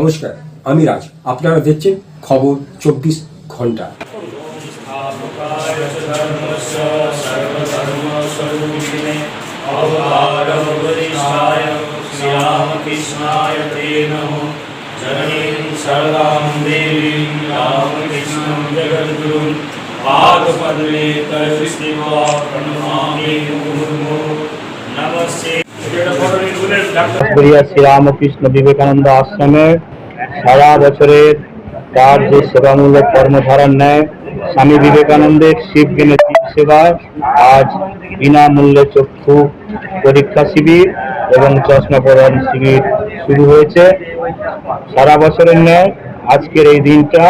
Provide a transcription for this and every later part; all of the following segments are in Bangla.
নমস্কার আমি রাজ। আপনারা দেখছেন খবর চব্বিশ ঘণ্টা। নমস্তে শ্রীরামকৃষ্ণ বিবেকানন্দ আশ্রমের সারা বছরের তার যে সেবামূলক কর্মধারার ন্যায়, স্বামী বিবেকানন্দের শিব গেনেটিক সেবায় আজ বিনামূল্যে চক্ষু পরীক্ষা শিবির এবং চশমা প্রদান শিবির শুরু হয়েছে। সারা বছরের ন্যায় আজকের এই দিনটা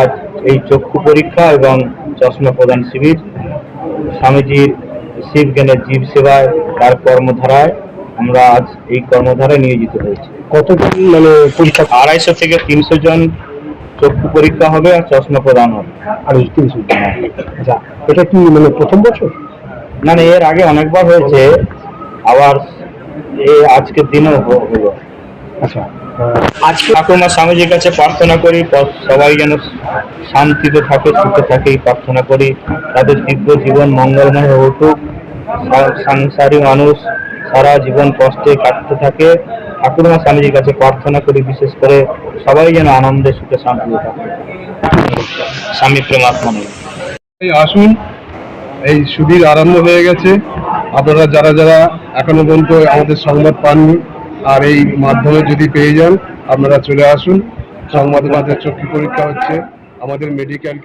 আজ এই চক্ষু পরীক্ষা এবং চশমা প্রদান শিবির। স্বামীজির শিব জ্ঞানের জীব সেবায় তার কর্মধারায় আমরা আজ এই কর্মধারায় নিয়োজিত হয়েছি। কতজন মানে পরীক্ষা? আড়াইশো থেকে তিনশো জন চক্ষু পরীক্ষা হবে আর চশমা প্রদান হবে। আড়াইশো তিনশো আচ্ছা এটা কি মানে প্রথম বছর? না না এর আগে অনেকবার হয়েছে। আবার এই আজকের দিনেও হলো। আচ্ছা আজকে ঠাকুমা স্বামীজির কাছে প্রার্থনা করি সবাই যেন শান্তিতে থাকে সুখে থাকে প্রার্থনা করি। তাদের দিব্য জীবন মঙ্গলময় হয়ে উঠুক সা- সংসারী মানুষ সারা জীবন কষ্টে কাটতে থাকে। ঠাকুরমা স্বামীজির কাছে প্রার্থনা করি বিশেষ করে সবাই যেন আনন্দে সুখে শান্তিতে থাকে। স্বামী প্রেমাত্মা আসুন, এই সুধীর আরম্ভ হয়ে গেছে। আপনারা যারা যারা এখনও পর্যন্ত আমাদের সংবাদ পাননি আর এই মাধ্যমে যদি পেয়ে যান, আপনারা চলে আসুন। সংবাদ মাধ্যমে চক্ষু পরীক্ষা হচ্ছে। আমাদের মেডিকেল